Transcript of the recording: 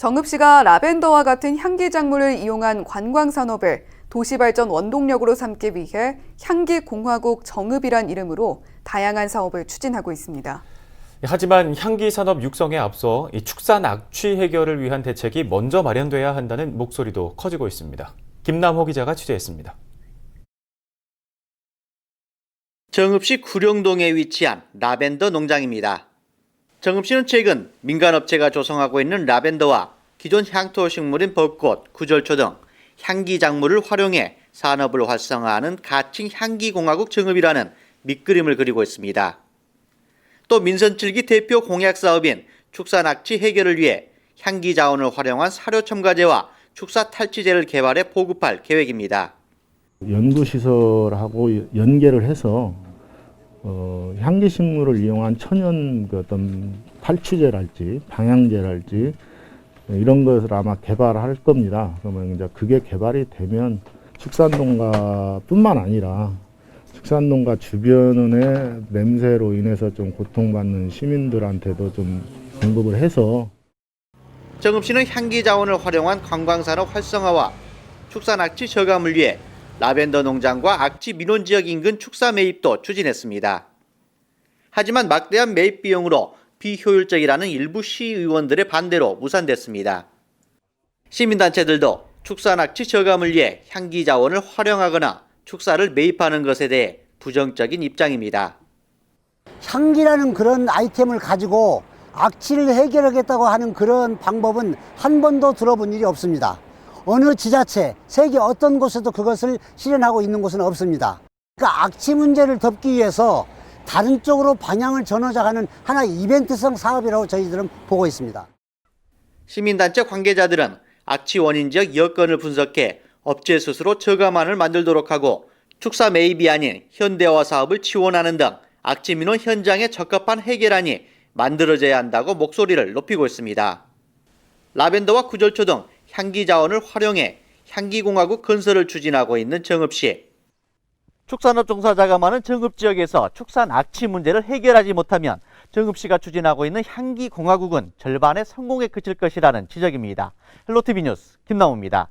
정읍 시가 라벤더와 같은 향기 작물을 이용한 관광 산업을 도시 발전 원동력으로 삼기 위해 향기 공화국 정읍이란 이름으로 다양한 사업을 추진하고 있습니다. 하지만 향기 산업 육성에 앞서 이 축산 악취 해결을 위한 대책이 먼저 마련돼야 한다는 목소리도 커지고 있습니다. 김남호 기자가 취재했습니다. 정읍시 구룡동에 위치한 라벤더 농장입니다. 정읍시는 최근 민간업체가 조성하고 있는 라벤더와 기존 향토 식물인 벚꽃, 구절초 등 향기 작물을 활용해 산업을 활성화하는 가칭 향기공화국 정읍이라는 밑그림을 그리고 있습니다. 또 민선 7기 대표 공약 사업인 축사 낙취 해결을 위해 향기 자원을 활용한 사료 첨가제와 축사 탈취제를 개발해 보급할 계획입니다. 연구시설하고 연계를 해서 어, 향기식물을 이용한 천연 그 어떤 탈취제랄지 방향제랄지 이런 것을 아마 개발할 겁니다. 그러면 이제 그게 개발이 되면 축산농가뿐만 아니라 축산농가 주변의 냄새로 인해서 좀 고통받는 시민들한테도 좀 공급을 해서 정읍시는 향기 자원을 활용한 관광산업 활성화와 축산 악취 저감을 위해 라벤더 농장과 악취 민원 지역 인근 축사 매입도 추진했습니다. 하지만 막대한 매입 비용으로 비효율적이라는 일부 시의원들의 반대로 무산됐습니다. 시민단체들도 축산 악취 저감을 위해 향기 자원을 활용하거나 축사를 매입하는 것에 대해 부정적인 입장입니다. 향기라는 그런 아이템을 가지고 악취를 해결하겠다고 하는 그런 방법은 한 번도 들어본 일이 없습니다. 어느 지자체, 세계 어떤 곳에도 그것을 실현하고 있는 곳은 없습니다. 그러니까 악취 문제를 덮기 위해서 다른 쪽으로 방향을 전환하는 하나의 이벤트성 사업이라고 저희들은 보고 있습니다. 시민단체 관계자들은 악취 원인 지역 여건을 분석해 업체 스스로 저감안을 만들도록 하고 축사 매입이 아닌 현대화 사업을 지원하는 등 악취 민원 현장에 적합한 해결안이 만들어져야 한다고 목소리를 높이고 있습니다. 라벤더와 구절초 등 향기 자원을 활용해 향기공화국 건설을 추진하고 있는 정읍 시. 축산업 종사자가 많은 정읍 지역에서 축산 악취 문제를 해결하지 못하면 정읍 시가 추진하고 있는 향기공화국은 절반의 성공에 그칠 것이라는 지적입니다. 헬로티비 뉴스 김나무입니다.